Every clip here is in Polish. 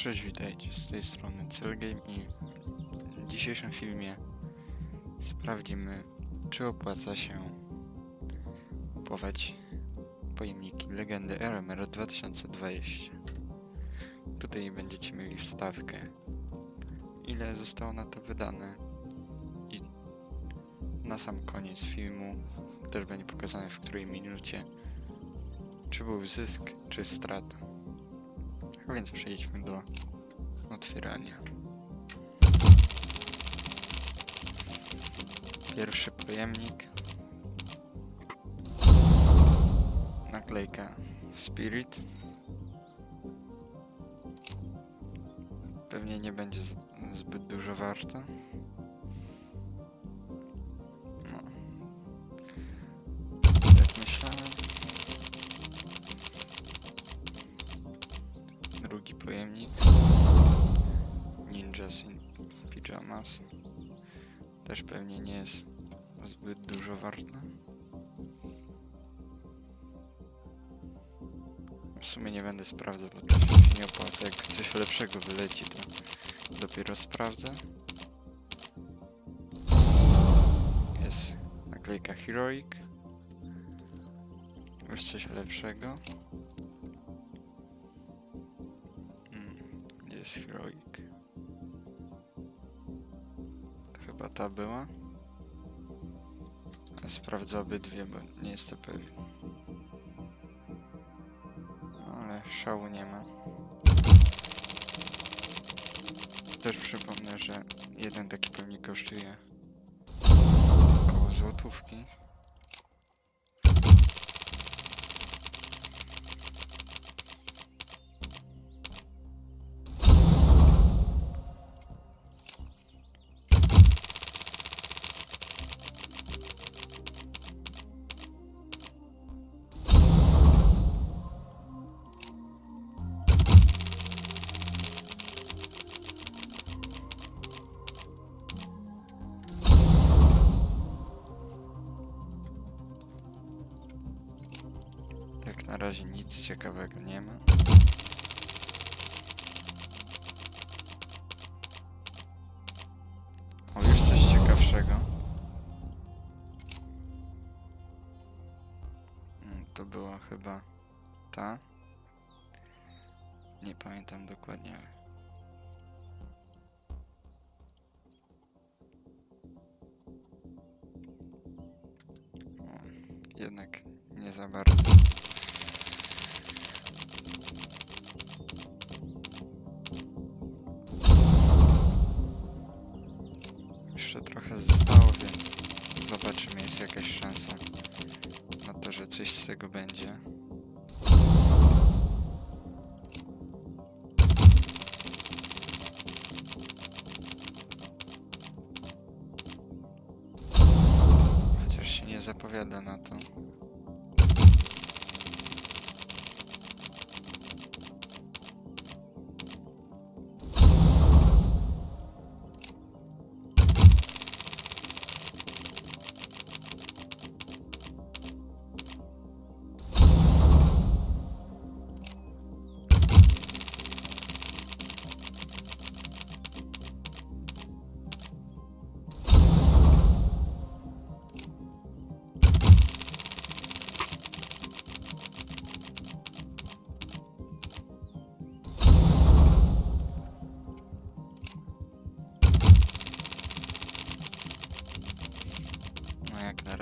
Cześć, witajcie z tej strony Celgame i w dzisiejszym filmie sprawdzimy, czy opłaca się kupować pojemniki Legendy RMR 2020. Tutaj będziecie mieli wstawkę, ile zostało na to wydane i na sam koniec filmu też będzie pokazane w której minucie, czy był zysk, czy strata. A więc przejdźmy do otwierania. Pierwszy pojemnik. Naklejka Spirit. Pewnie nie będzie zbyt dużo warta. Drugi pojemnik. Ninjas in Pyjamas. Też pewnie nie jest zbyt dużo warta. W sumie nie będę sprawdzał, bo to nie opłaca. Jak coś lepszego wyleci, to dopiero sprawdzę. Jest naklejka Heroic. Już coś lepszego. Jest Heroic? Chyba ta była. Sprawdzę obydwie, bo nie jestem pewien. Ale szału nie ma. Też przypomnę, że jeden taki pewnie kosztuje około złotówki. Jak na razie nic ciekawego nie ma. O, już coś ciekawszego. Mm, To była chyba ta. Nie pamiętam dokładnie, ale... Jednak nie za bardzo. Zobaczymy, jest jakaś szansa na to, że coś z tego będzie. Chociaż się nie zapowiada na to.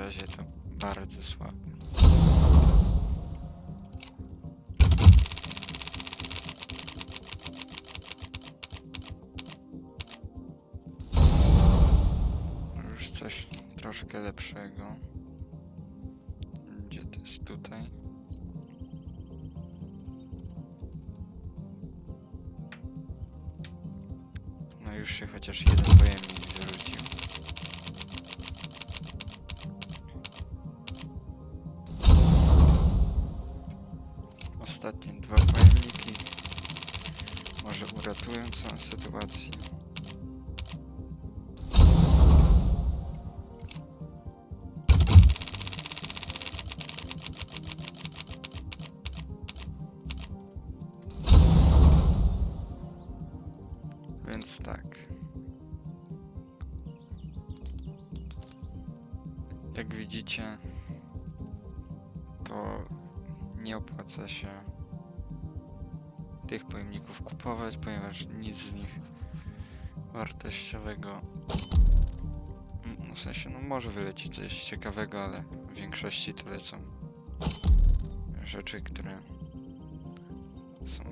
Razie to bardzo słabe. Już coś troszkę lepszego. Gdzie to jest tutaj? No już się chociaż jeden pojemnik Ostatnie dwa pojemniki może uratują całą sytuację. Więc tak. Jak widzicie, to nie opłaca się tych pojemników kupować, ponieważ nic z nich wartościowego. No w sensie, no może wylecieć coś ciekawego, ale w większości to lecą rzeczy, które są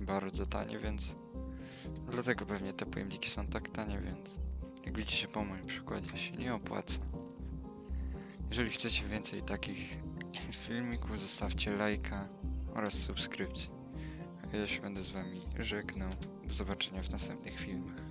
bardzo tanie, więc dlatego pewnie te pojemniki są tak tanie, więc jak widzicie po moim przykładzie się nie opłaca. Jeżeli chcecie więcej takich filmików, zostawcie lajka oraz subskrypcję. Ja się będę z wami żegnał. Do zobaczenia w następnych filmach.